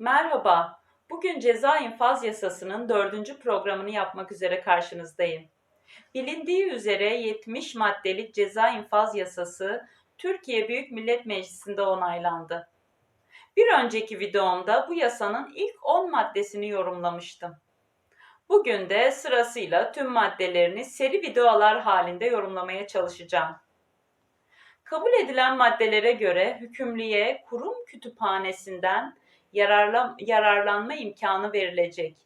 Merhaba, bugün ceza infaz yasasının dördüncü programını yapmak üzere karşınızdayım. Bilindiği üzere 70 maddelik ceza infaz yasası Türkiye Büyük Millet Meclisi'nde onaylandı. Bir önceki videomda bu yasanın ilk 10 maddesini yorumlamıştım. Bugün de sırasıyla tüm maddelerini seri videolar halinde yorumlamaya çalışacağım. Kabul edilen maddelere göre hükümlüye kurum kütüphanesinden yararlan, yararlanma imkanı verilecek.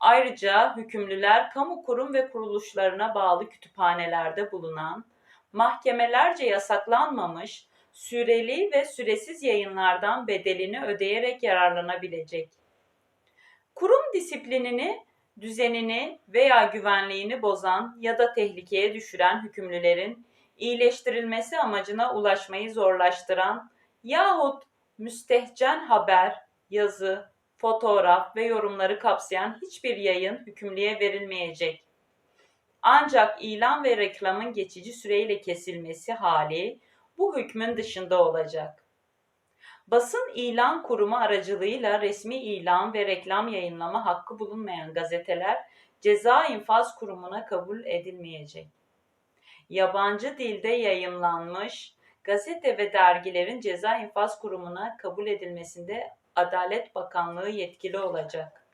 Ayrıca hükümlüler kamu kurum ve kuruluşlarına bağlı kütüphanelerde bulunan, mahkemelerce yasaklanmamış, süreli ve süresiz yayınlardan bedelini ödeyerek yararlanabilecek. Kurum disiplinini, düzenini veya güvenliğini bozan ya da tehlikeye düşüren hükümlülerin iyileştirilmesi amacına ulaşmayı zorlaştıran yahut müstehcen haber, yazı, fotoğraf ve yorumları kapsayan hiçbir yayın hükümlüye verilmeyecek. Ancak ilan ve reklamın geçici süreyle kesilmesi hali bu hükmün dışında olacak. Basın ilan kurumu aracılığıyla resmi ilan ve reklam yayınlama hakkı bulunmayan gazeteler ceza infaz kurumuna kabul edilmeyecek. Yabancı dilde yayınlanmış gazete ve dergilerin ceza infaz kurumuna kabul edilmesinde Adalet Bakanlığı yetkili olacak.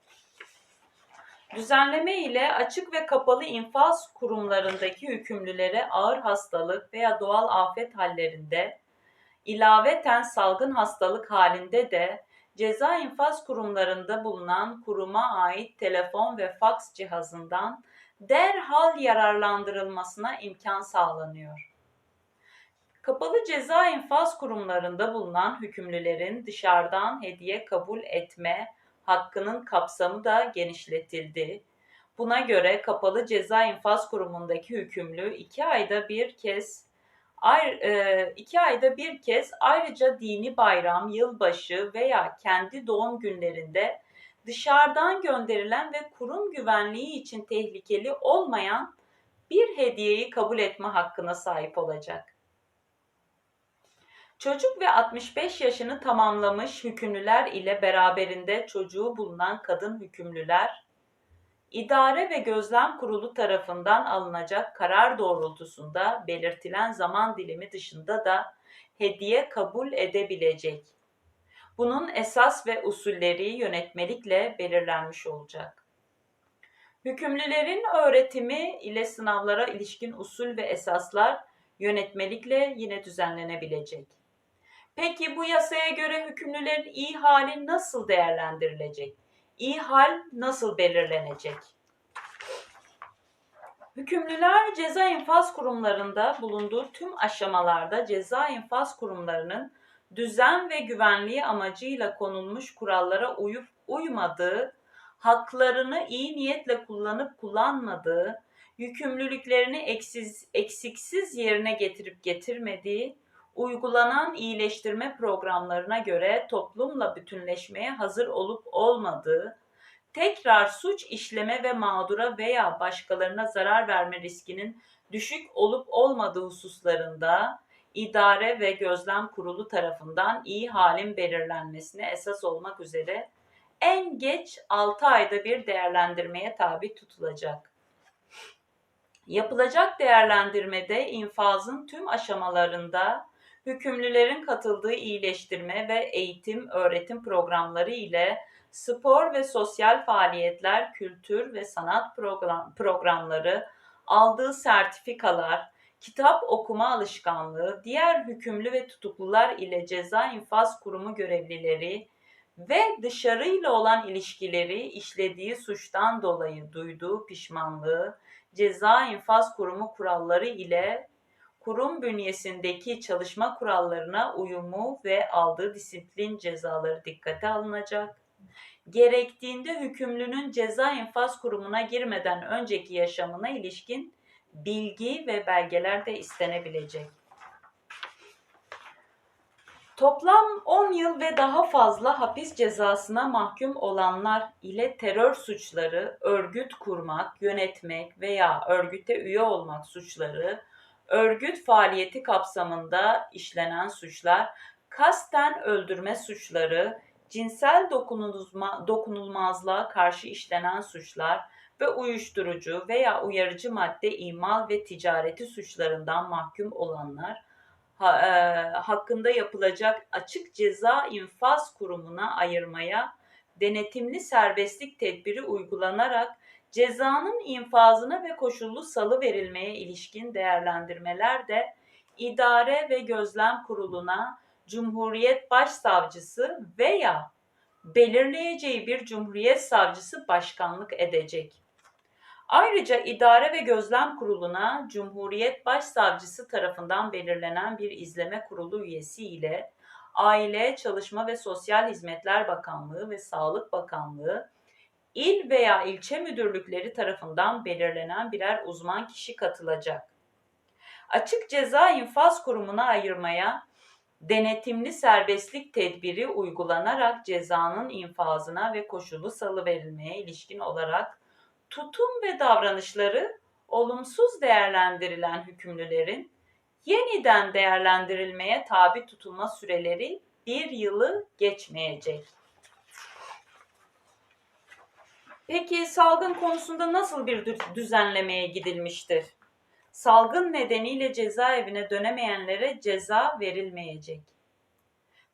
Düzenleme ile açık ve kapalı infaz kurumlarındaki hükümlülere ağır hastalık veya doğal afet hallerinde, ilaveten salgın hastalık halinde de ceza infaz kurumlarında bulunan kuruma ait telefon ve faks cihazından derhal yararlandırılmasına imkan sağlanıyor. Kapalı ceza infaz kurumlarında bulunan hükümlülerin dışarıdan hediye kabul etme hakkının kapsamı da genişletildi. Buna göre kapalı ceza infaz kurumundaki hükümlü iki ayda bir kez e, iki ayda bir kez ayrıca dini bayram, yılbaşı veya kendi doğum günlerinde dışarıdan gönderilen ve kurum güvenliği için tehlikeli olmayan bir hediyeyi kabul etme hakkına sahip olacak. Çocuk ve 65 yaşını tamamlamış hükümlüler ile beraberinde çocuğu bulunan kadın hükümlüler, idare ve gözlem kurulu tarafından alınacak karar doğrultusunda belirtilen zaman dilimi dışında da hediye kabul edebilecek. Bunun esas ve usulleri yönetmelikle belirlenmiş olacak. Hükümlülerin öğretimi ile sınavlara ilişkin usul ve esaslar yönetmelikle yine düzenlenebilecek. Peki bu yasaya göre hükümlülerin iyi hali nasıl değerlendirilecek? İyi hal nasıl belirlenecek? Hükümlüler ceza infaz kurumlarında bulunduğu tüm aşamalarda ceza infaz kurumlarının düzen ve güvenliği amacıyla konulmuş kurallara uyup uymadığı, haklarını iyi niyetle kullanıp kullanmadığı, yükümlülüklerini eksiz, eksiksiz yerine getirip getirmediği, uygulanan iyileştirme programlarına göre toplumla bütünleşmeye hazır olup olmadığı, tekrar suç işleme ve mağdura veya başkalarına zarar verme riskinin düşük olup olmadığı hususlarında idare ve gözlem kurulu tarafından iyi halin belirlenmesine esas olmak üzere en geç 6 ayda bir değerlendirmeye tabi tutulacak. Yapılacak değerlendirmede infazın tüm aşamalarında hükümlülerin katıldığı iyileştirme ve eğitim öğretim programları ile spor ve sosyal faaliyetler, kültür ve sanat program, programları, aldığı sertifikalar, kitap okuma alışkanlığı, diğer hükümlü ve tutuklular ile ceza infaz kurumu görevlileri ve dışarıyla olan ilişkileri işlediği suçtan dolayı duyduğu pişmanlığı, ceza infaz kurumu kuralları ile kurum bünyesindeki çalışma kurallarına uyumu ve aldığı disiplin cezaları dikkate alınacak. Gerektiğinde hükümlünün ceza infaz kurumuna girmeden önceki yaşamına ilişkin bilgi ve belgeler de istenebilecek. Toplam 10 yıl ve daha fazla hapis cezasına mahkum olanlar ile terör suçları, örgüt kurmak, yönetmek veya örgüte üye olmak suçları, örgüt faaliyeti kapsamında işlenen suçlar, kasten öldürme suçları, cinsel dokunulmazlığa, karşı işlenen suçlar ve uyuşturucu veya uyarıcı madde imal ve ticareti suçlarından mahkum olanlar ha, e, hakkında yapılacak açık ceza infaz kurumuna ayırmaya denetimli serbestlik tedbiri uygulanarak cezanın infazına ve koşullu salı verilmeye ilişkin değerlendirmeler de idare ve gözlem kuruluna Cumhuriyet Başsavcısı veya belirleyeceği bir Cumhuriyet Savcısı başkanlık edecek. Ayrıca idare ve gözlem kuruluna Cumhuriyet Başsavcısı tarafından belirlenen bir izleme kurulu üyesi ile Aile, Çalışma ve Sosyal Hizmetler Bakanlığı ve Sağlık Bakanlığı il veya ilçe müdürlükleri tarafından belirlenen birer uzman kişi katılacak. Açık Ceza İnfaz Kurumu'na ayırmaya denetimli serbestlik tedbiri uygulanarak cezanın infazına ve koşulu salı verilmeye ilişkin olarak tutum ve davranışları olumsuz değerlendirilen hükümlülerin yeniden değerlendirilmeye tabi tutulma süreleri bir yılı geçmeyecek. Peki salgın konusunda nasıl bir düzenlemeye gidilmiştir? Salgın nedeniyle cezaevine dönemeyenlere ceza verilmeyecek.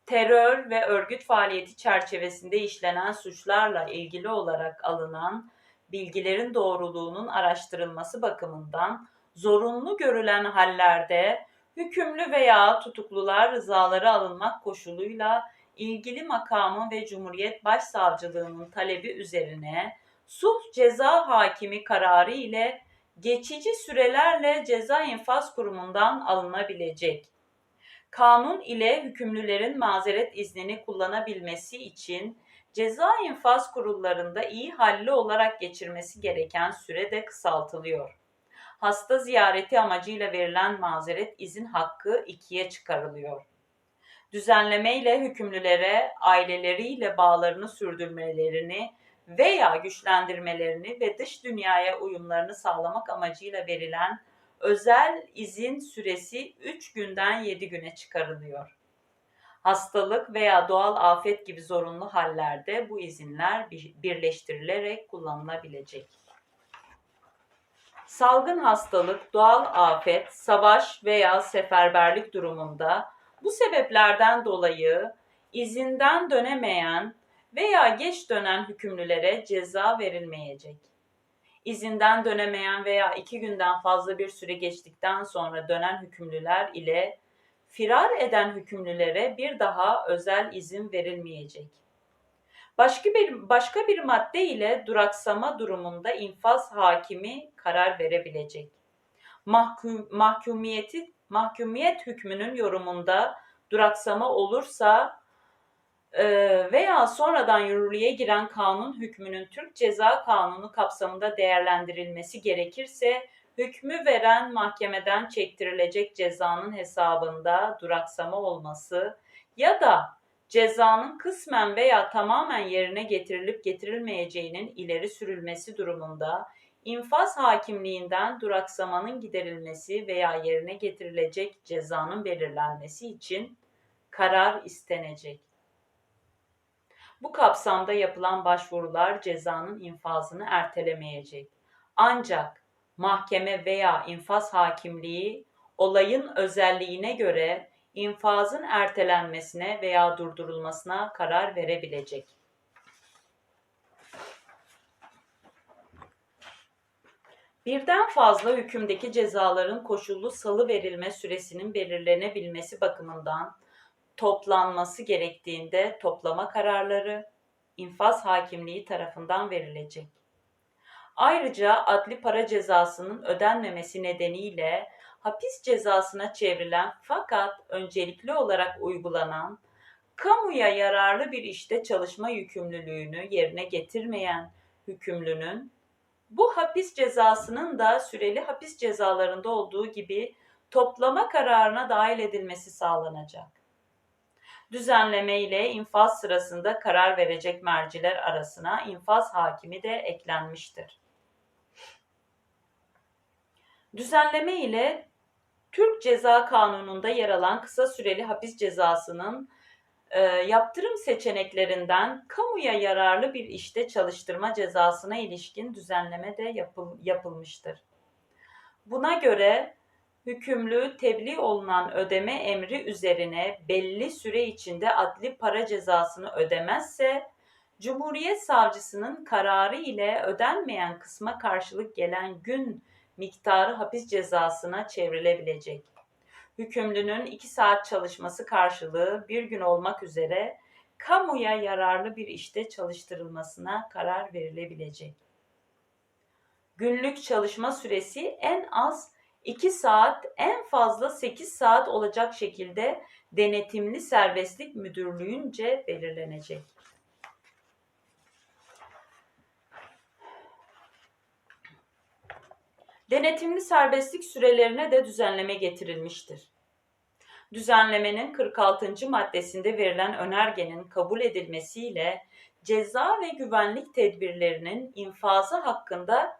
Terör ve örgüt faaliyeti çerçevesinde işlenen suçlarla ilgili olarak alınan bilgilerin doğruluğunun araştırılması bakımından zorunlu görülen hallerde hükümlü veya tutuklular rızaları alınmak koşuluyla ilgili makamın ve Cumhuriyet Başsavcılığının talebi üzerine sulh ceza hakimi kararı ile geçici sürelerle ceza infaz kurumundan alınabilecek. Kanun ile hükümlülerin mazeret iznini kullanabilmesi için ceza infaz kurullarında iyi halli olarak geçirmesi gereken süre de kısaltılıyor. Hasta ziyareti amacıyla verilen mazeret izin hakkı ikiye çıkarılıyor. Düzenleme ile hükümlülere aileleriyle bağlarını sürdürmelerini veya güçlendirmelerini ve dış dünyaya uyumlarını sağlamak amacıyla verilen özel izin süresi 3 günden 7 güne çıkarılıyor. Hastalık veya doğal afet gibi zorunlu hallerde bu izinler birleştirilerek kullanılabilecek. Salgın hastalık, doğal afet, savaş veya seferberlik durumunda bu sebeplerden dolayı izinden dönemeyen veya geç dönen hükümlülere ceza verilmeyecek. İzinden dönemeyen veya iki günden fazla bir süre geçtikten sonra dönen hükümlüler ile firar eden hükümlülere bir daha özel izin verilmeyecek. Başka bir başka bir madde ile duraksama durumunda infaz hakimi karar verebilecek. Mahkum, mahkumiyeti mahkumiyet hükmünün yorumunda duraksama olursa veya sonradan yürürlüğe giren kanun hükmünün Türk Ceza Kanunu kapsamında değerlendirilmesi gerekirse hükmü veren mahkemeden çektirilecek cezanın hesabında duraksama olması ya da cezanın kısmen veya tamamen yerine getirilip getirilmeyeceğinin ileri sürülmesi durumunda infaz hakimliğinden duraksamanın giderilmesi veya yerine getirilecek cezanın belirlenmesi için karar istenecek. Bu kapsamda yapılan başvurular cezanın infazını ertelemeyecek. Ancak mahkeme veya infaz hakimliği olayın özelliğine göre infazın ertelenmesine veya durdurulmasına karar verebilecek. Birden fazla hükümdeki cezaların koşullu salı verilme süresinin belirlenebilmesi bakımından toplanması gerektiğinde toplama kararları infaz hakimliği tarafından verilecek. Ayrıca adli para cezasının ödenmemesi nedeniyle hapis cezasına çevrilen fakat öncelikli olarak uygulanan kamuya yararlı bir işte çalışma yükümlülüğünü yerine getirmeyen hükümlünün bu hapis cezasının da süreli hapis cezalarında olduğu gibi toplama kararına dahil edilmesi sağlanacak. Düzenleme ile infaz sırasında karar verecek merciler arasına infaz hakimi de eklenmiştir. Düzenleme ile Türk Ceza Kanunu'nda yer alan kısa süreli hapis cezasının e, yaptırım seçeneklerinden kamuya yararlı bir işte çalıştırma cezasına ilişkin düzenleme de yapıl, yapılmıştır. Buna göre hükümlü tebliğ olunan ödeme emri üzerine belli süre içinde adli para cezasını ödemezse Cumhuriyet Savcısının kararı ile ödenmeyen kısma karşılık gelen gün miktarı hapis cezasına çevrilebilecek. Hükümlünün 2 saat çalışması karşılığı bir gün olmak üzere kamuya yararlı bir işte çalıştırılmasına karar verilebilecek. Günlük çalışma süresi en az 2 saat, en fazla 8 saat olacak şekilde denetimli serbestlik müdürlüğünce belirlenecek. Denetimli serbestlik sürelerine de düzenleme getirilmiştir. Düzenlemenin 46. maddesinde verilen önergenin kabul edilmesiyle ceza ve güvenlik tedbirlerinin infazı hakkında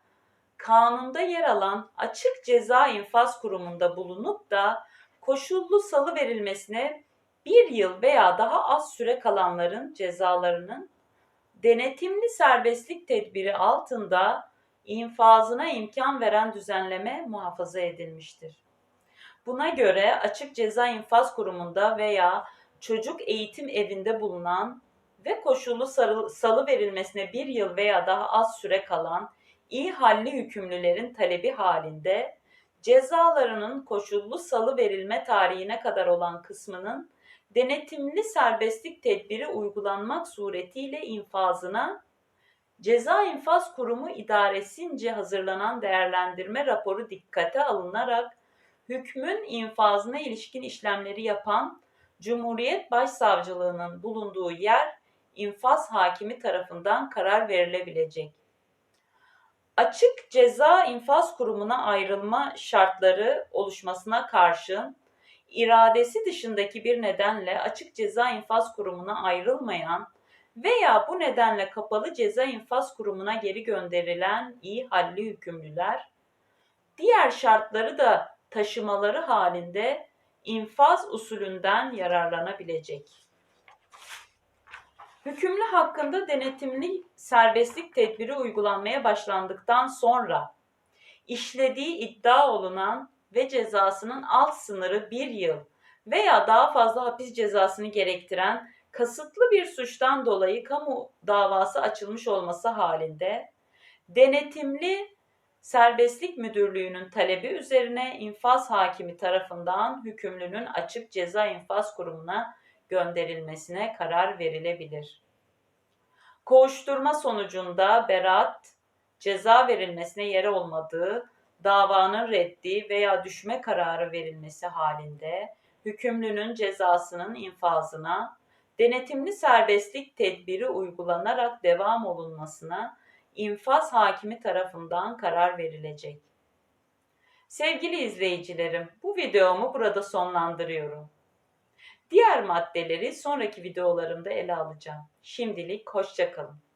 kanunda yer alan açık ceza infaz kurumunda bulunup da koşullu salı verilmesine bir yıl veya daha az süre kalanların cezalarının denetimli serbestlik tedbiri altında infazına imkan veren düzenleme muhafaza edilmiştir. Buna göre açık ceza infaz kurumunda veya çocuk eğitim evinde bulunan ve koşullu salı verilmesine bir yıl veya daha az süre kalan iyi halli hükümlülerin talebi halinde cezalarının koşullu salı verilme tarihine kadar olan kısmının denetimli serbestlik tedbiri uygulanmak suretiyle infazına Ceza İnfaz Kurumu idaresince hazırlanan değerlendirme raporu dikkate alınarak hükmün infazına ilişkin işlemleri yapan Cumhuriyet Başsavcılığının bulunduğu yer infaz hakimi tarafından karar verilebilecek. Açık ceza infaz kurumuna ayrılma şartları oluşmasına karşın iradesi dışındaki bir nedenle açık ceza infaz kurumuna ayrılmayan veya bu nedenle kapalı ceza infaz kurumuna geri gönderilen iyi halli hükümlüler diğer şartları da taşımaları halinde infaz usulünden yararlanabilecek. Hükümlü hakkında denetimli serbestlik tedbiri uygulanmaya başlandıktan sonra işlediği iddia olunan ve cezasının alt sınırı bir yıl veya daha fazla hapis cezasını gerektiren kasıtlı bir suçtan dolayı kamu davası açılmış olması halinde denetimli serbestlik müdürlüğünün talebi üzerine infaz hakimi tarafından hükümlünün açık ceza infaz kurumuna gönderilmesine karar verilebilir. Kovuşturma sonucunda beraat ceza verilmesine yer olmadığı, davanın reddi veya düşme kararı verilmesi halinde hükümlünün cezasının infazına denetimli serbestlik tedbiri uygulanarak devam olunmasına infaz hakimi tarafından karar verilecek. Sevgili izleyicilerim, bu videomu burada sonlandırıyorum. Diğer maddeleri sonraki videolarımda ele alacağım. Şimdilik hoşçakalın.